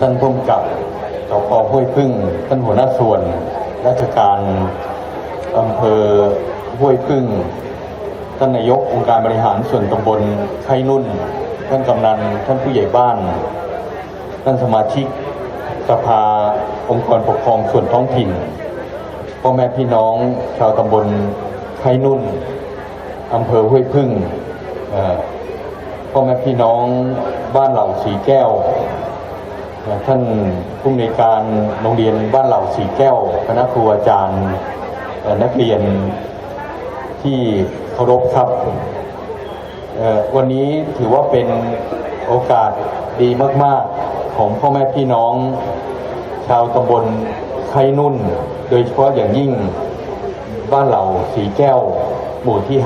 ท่านผู้กำกับสพห้วยพึ่ง ท่านหัวหน้าส่วน ราชการอำเภอห้วยพึ่ง ท่านนายกองค์การบริหารส่วนตำบลไข่นุ่น ท่านกำนัน ท่านผู้ใหญ่บ้าน ท่านสมาชิกสภาองค์กรปกครองส่วนท้องถิ่น พ่อแม่พี่น้องชาวตำบลไข่นุ่นอำเภอห้วยพึ่งพ่อแม่พี่น้องบ้านเหล่าสีแก้ว ท่านผู้อำนการโรงเรียนบ้านเหล่าสีแก้วคณะครูอาจารย์นักเรียนที่เคารพครับวันนี้ถือว่าเป็นโอกาสดีมาก ๆ ของพ่อแม่พี่น้อง ชาวตำบลไข่นุ่น โดยเฉพาะอย่างยิ่งบ้านเหล่าสีแก้ว หมู่ที่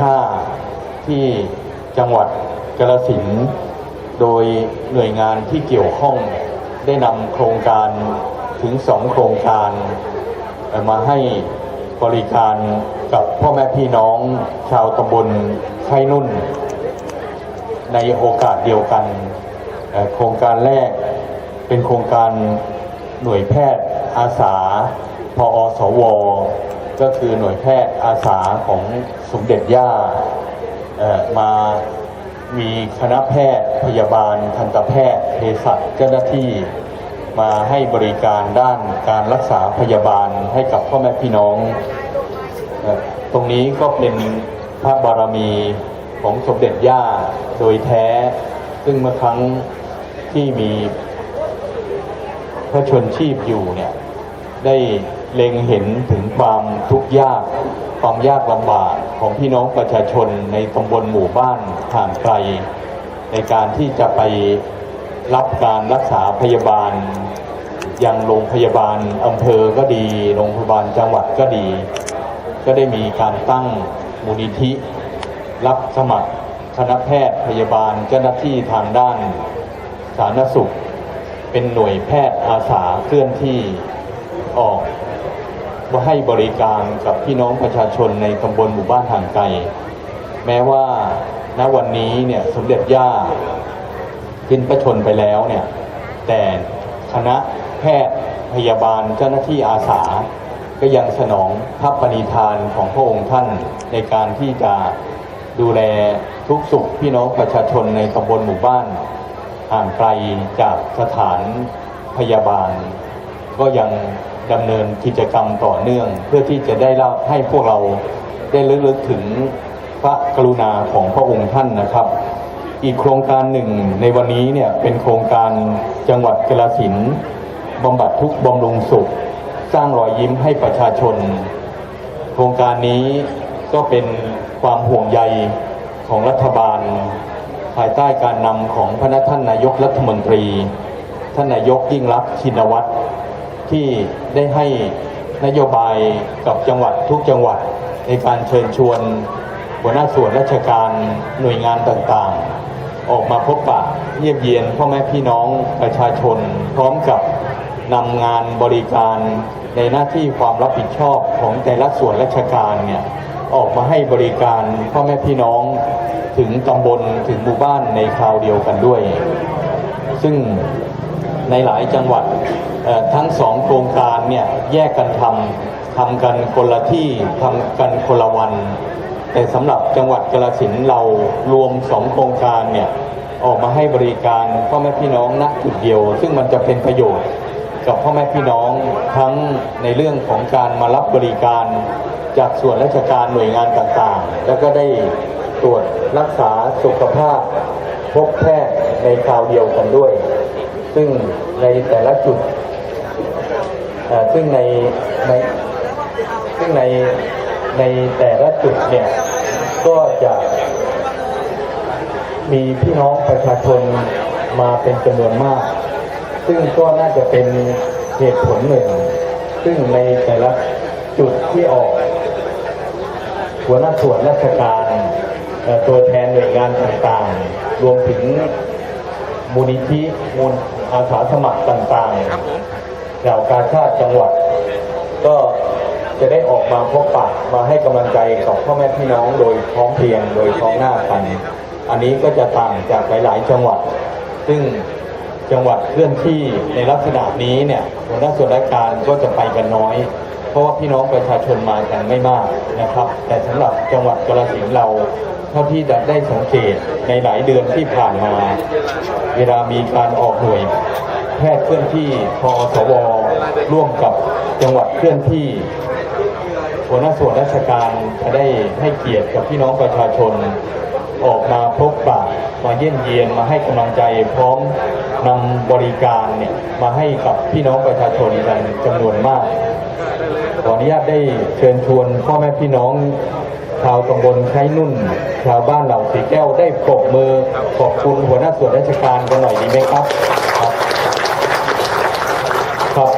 5 ที่จังหวัดกาฬสินโดยหน่วยงานที่เกี่ยวข้อง ได้นำโครงการถึงสองโครงการมาให้บริการกับพ่อแม่พี่น้องชาวตำบลไข่นุ่น ในโอกาสเดียวกัน โครงการแรกเป็นโครงการหน่วยแพทย์อาสาพออสว ก็คือหน่วยแพทย์อาสาของสมเด็จย่ามา มีคณะแพทย์ พยาบาล ทันตแพทย์เภสัชเจ้าหน้าที่มาให้บริการด้านการรักษาพยาบาลให้กับพ่อแม่พี่น้อง ตรงนี้ก็เป็นพระบารมีของสมเด็จย่าโดยแท้ ซึ่งเมื่อครั้งที่มีพระชนชีพอยู่เนี่ยได้ เล็งเห็นถึงความทุกข์ยากความยากลำบากของพี่น้องประชาชนในตำบลหมู่บ้านห่างไกล ในการที่จะไปรับการรักษาพยาบาล ยังโรงพยาบาลอำเภอก็ดี โรงพยาบาลจังหวัดก็ดี ก็ได้มีการตั้งมูลนิธิ รับสมัครคณะแพทย์พยาบาลเจ้าหน้าที่ทางด้านสาธารณสุข เป็นหน่วยแพทย์อาสาเคลื่อนที่ออก มาให้บริการกับพี่น้องประชาชนในตำบลหมู่บ้านห่างไกล แม้ว่าณวันนี้เนี่ยสมเด็จย่าขึ้นประชนไปแล้วเนี่ยแต่คณะแพทย์พยาบาลเจ้าหน้าที่อาสา ก็ยังสนองพระปณิธานของพระองค์ท่านในการที่จะดูแลทุกสุขพี่น้องประชาชนในตำบลหมู่บ้านห่างไกลจากสถานพยาบาล ก็ยัง ดำเนินกิจกรรมต่อเนื่อง เพื่อที่จะได้เล่าให้พวกเราได้ระลึกถึงพระกรุณาของพระองค์ท่านนะครับ อีกโครงการหนึ่งในวันนี้เนี่ยเป็นโครงการจังหวัดกาฬสินบำบัดทุกบำรุงสุข สร้างรอยยิ้มให้ประชาชน โครงการนี้ก็เป็นความห่วงใยของรัฐบาล ภายใต้การนำของพระท่านนายกรัฐมนตรี ท่านนายกยิ่งรักชินวัตร ที่ได้ให้นโยบายกับจังหวัดทุกจังหวัดในการเชิญชวนหัวหน้าส่วนราชการหน่วยงานต่างๆ ออกมาพบปะเยี่ยมเยียนพ่อแม่พี่น้องประชาชน พร้อมกับนำงานบริการในหน้าที่ความรับผิดชอบของแต่ละส่วนราชการเนี่ยออกมาให้บริการพ่อแม่พี่น้องถึงตำบลถึงหมู่บ้านในคราวเดียวกันด้วย ซึ่ง ในหลายจังหวัดทั้งสองโครงการเนี่ยแยกกันทำทำกันคนละที่ทำกันคนละวัน แต่สำหรับจังหวัดกาฬสินเรารวมสองโครงการเนี่ยออกมาให้บริการพ่อแม่พี่น้องณจุดเดียว ซึ่งมันจะเป็นประโยชน์กับพ่อแม่พี่น้องทั้งในเรื่องของการมารับบริการจากส่วนราชการหน่วยงานต่างๆ แล้วก็ได้ตรวจรักษาสุขภาพพบแพทย์ในคราวเดียวกันด้วย ซึ่งในแต่ละจุดซึ่งในในซึ่งในในแต่ละจุดเนี่ยก็จะมีพี่น้องประชาชนมาเป็นจำนวนมาก ซึ่งก็น่าจะเป็นเหตุผลหนึ่ง ซึ่งในแต่ละจุดที่ออก หัวหน้าส่วนราชการตัวแทนหน่วยงานต่างๆ รวมถึงมูลนิธิมูล อาสาสมัครต่างๆเหล่ากาชาติจังหวัด ก็จะได้ออกมาพบปะมาให้กำลังใจกับพ่อแม่พี่น้องโดยพร้อมเพรียงโดยพร้อมหน้ากัน อันนี้ก็จะต่างจากหลาย ๆ จังหวัด ซึ่งจังหวัดเคลื่อนที่ในลักษณะนี้เนี่ยหัวหน้าส่วนราชการก็จะไปกันน้อย เพราะว่าพี่น้องประชาชนมากันไม่มากนะครับ แต่สำหรับจังหวัดกาฬสินธุ์เราเท่าที่จะได้สังเกตในหลายเดือนที่ผ่านมา เวลามีการออกหน่วยแพทย์เคลื่อนที่พอสวร่วมกับจังหวัดเคลื่อนที่หัวหน้าส่วนราชการจะได้ให้เกียรติกับพี่น้องประชาชน ออกมาพบปะมาเยี่ยมเยียนมาให้กำลังใจพร้อมนำบริการเนี่ยมาให้กับพี่น้องประชาชนกันจำนวนมาก ขออนุญาตได้เชิญชวนพ่อแม่พี่น้อง ชาวตำบลไคนุ่น ชาวบ้านเหล่าสีแก้วได้ปรบมือขอบคุณหัวหน้าส่วนราชการกันหน่อยดีไหมครับ ครับครับ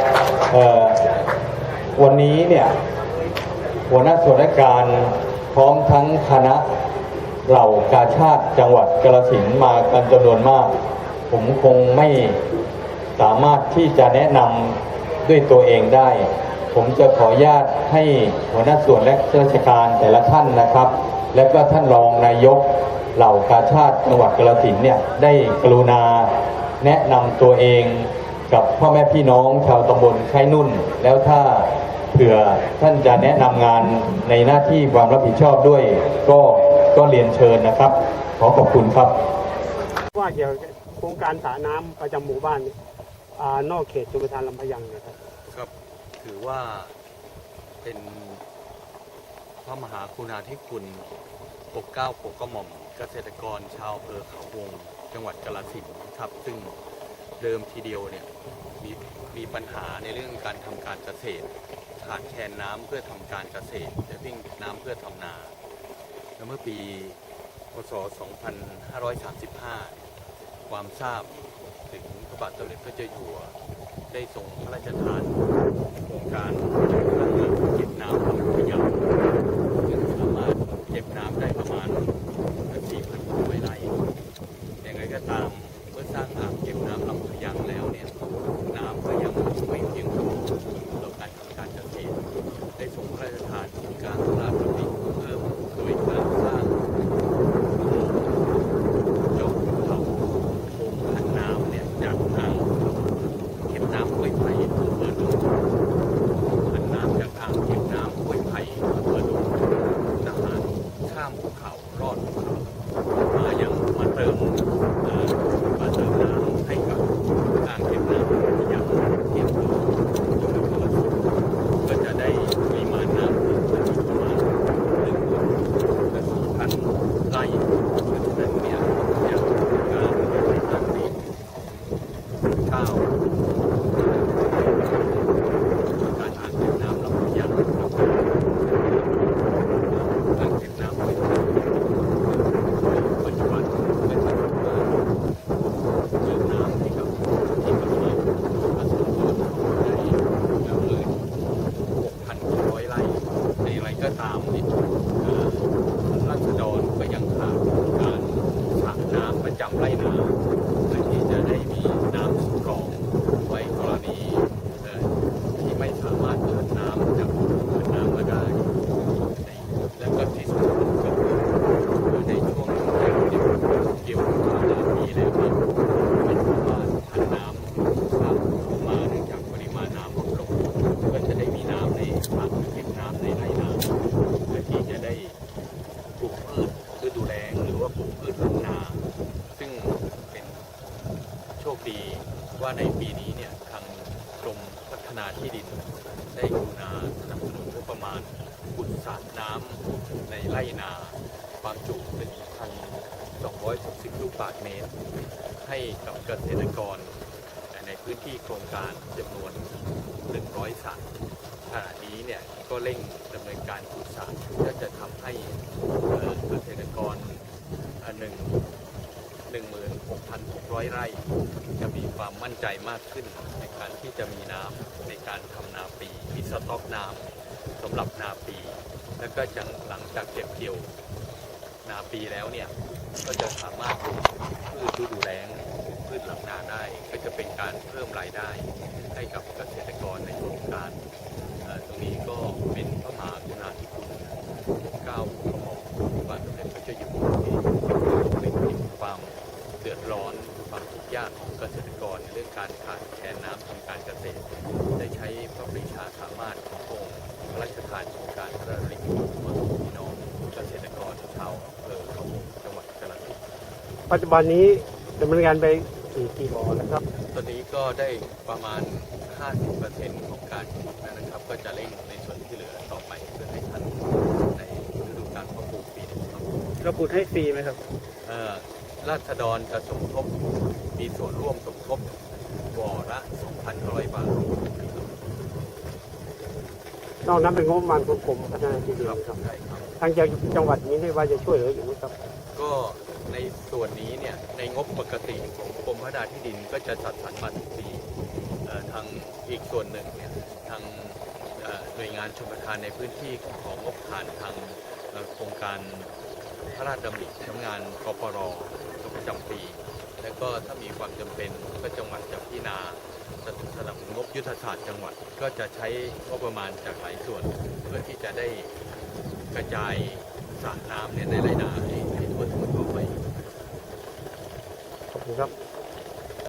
วันนี้เนี่ยหัวหน้าส่วนราชการพร้อมทั้งคณะเหล่ากาชาติจังหวัดกาฬสินมากันจำนวนมาก ผมคงไม่สามารถที่จะแนะนำด้วยตัวเองได้ ผมจะขออนุญาตให้หัวหน้าส่วนและราชการแต่ละท่านนะครับ และก็ท่านรองนายกเหล่ากาชาติจังหวัดกาฬสินเนี่ยได้กรุณาแนะนำตัวเองกับพ่อแม่พี่น้องชาวตำบลไคนุ่น แล้วถ้าเผื่อท่านจะแนะนำงานในหน้าที่ความรับผิดชอบด้วย ก็ก็เรียนเชิญนะครับ ขอขอบคุณครับ ว่าเกี่ยวกับโครงการสระน้ำประจำหมู่บ้านนอ่านอกเขตชลประทานลำพยังนะครับ ถือว่าเป็นพระมหากรุณาธิคุณปกเก้าปกกระหม่อมเกษตรกรชาวอำเภอเขาวง จังหวัดกาฬสินธุ์ครับ ซึ่งเดิมทีเดียวเนี่ยมีมีปัญหาในเรื่องการทำการเกษตร ขาดแคลนน้ำเพื่อทำการเกษตรแต่วิ่งน้ำเพื่อทำนา แล้วเมื่อปีพศ 2535 ความทราบถึงพระบาทสมเด็จพระเจ้าอยู่หัว ได้ส่งพระราชทานโครงการเรือเก็บน้ำลำพยาซึ่งสามารถเก็บน้ำได้ประมาณ 4,000กว่าไร่อย่างไรก็ตามเมื่อสร้างอ่างเก็บน้ำลำพะยังแล้วเนี่ยน้ำก็ยังไม่เพียงพอต่อการทำการเกษตรได้ทรงพระราชทานโครงการพระราชดำริเพิ่มโดยการสร้างยกเขาโครงพันน้ำเนี่ยจากอ่าง เก็บน้ำห้วยไผ่อำเภอดุงผันน้ำจากอ่างเก็บน้ำห้วยไผ่อำเภอดุงทหารข้ามภูเขารอดภูเขามายังมาเติมเอ่อมาเติมน้ำให้กับอ่างเก็บน้ำอย่างเทียบกับจังหวัดกาฬสินธุ์ก็จะได้ปริมาณน้ำเพิ่มขึ้นอีกประมาณหนึ่งหมื่นและสองพันไร่เพราะฉะนั้นเนี่ยอย่างการตั้งปีข้าว การอ่างเก็บน้ำลำพะยังอ่างเก็บน้ำห้วยไผ่ปัจจุบันเป็นปัจจุบันเติมน้ำให้กับที่กำลังผสมตัวได้แล้วเลย6,600ไร่ในไรก็ตามเนี่ยเอ่อราษฎรก็ยังขาดการส ระน้ำประจำไรนาเพื่อที่จะได้มีน้ำสำรองไว้กรณีเอ่อ ที่ไม่สามารถเดินน้ำจากเดินน้ำมาได้ในและก็ที่สำคัญก็คือในช่วงแรกที่เกี่ยวกับหลายปีแล้วเนี่ยไม่สามารถผ่านน้ำข้ามเข้ามาเนื่องจากปริมาณน้ำลดลงก็จะได้มีน้ำในอ่างเก็บน้ำในไรนาเพื่อที่จะได้ปลูกพืชฤดูแล้งหรือว่าปลูกพืชลำนา ซึ่งเป็น โชคดีว่าในปีนี้เนี่ยทางกรมพัฒนาที่ดิน ได้กรุณาสนับสนุนงบประมาณขุดสระน้ำในไร่นา ความจุ1,260ลูกบาศก์เมตร ให้กับเกษตรกร ในพื้นที่โครงการจำนวน 100สระขณะนี้เนี่ยก็เร่งดำเนินการขุดสระและจะทำให้เอ่อเกษตรกรอันหนึ่ง16,600 ไร่ จะมีความมั่นใจมากขึ้น ในการที่จะมีน้ำในการทำนาปีมีสต็อกน้ำสำหรับนาปี แล้วก็จากหลังจากเก็บเกี่ยวนาปีแล้วเนี่ยก็จะสามารถปลูกพืชฤดูแล้งพืชหลังนาได้ ก็จะเป็นการเพิ่มรายได้ให้กับเกษตรกรในโครงการ ปัจจุบันนี้ดำเนินการไปกี่กี่บ่อแล้วครับ ตอนนี้ก็ได้ประมาณ 50%ของการขุดนะครับ ก็จะเร่งในส่วนที่เหลือต่อไปเพื่อให้ทันในฤดูกาลเพาะปลูกปีนี้ครับเราปุดให้ฟรีไหมครับ เอ่อราษฎรจะสมทบมีส่วนร่วมสมทบบ่อละ2,500 บาทนอกนั้นเป็นงบประมาณของกรมพัฒนาที่ดินครับครับใช่ครับ ทางจังหวัดนี้ได้ว่าจะช่วยเหลืออยู่ไหมครับ ก็ ในส่วนนี้เนี่ยในงบปกติของกรมพัฒนาที่ดินก็จะจัดสรรมาทุกปีทางอีกส่วนหนึ่งเนี่ยทางหน่วยงานชมประทานในพื้นที่ของงบผ่านทางโครงการพระราชดำริสำงานกปรประจำปี แล้วก็ถ้ามีความจำเป็นก็จังหวัดจะพิจารณาสนับสนุนงบยุทธศาสตร์จังหวัดก็จะใช้งบประมาณจากหลายส่วน เพื่อที่จะได้กระจายสระน้ำในไรนาให้ วถึงต่อไป ขอบคุณครับ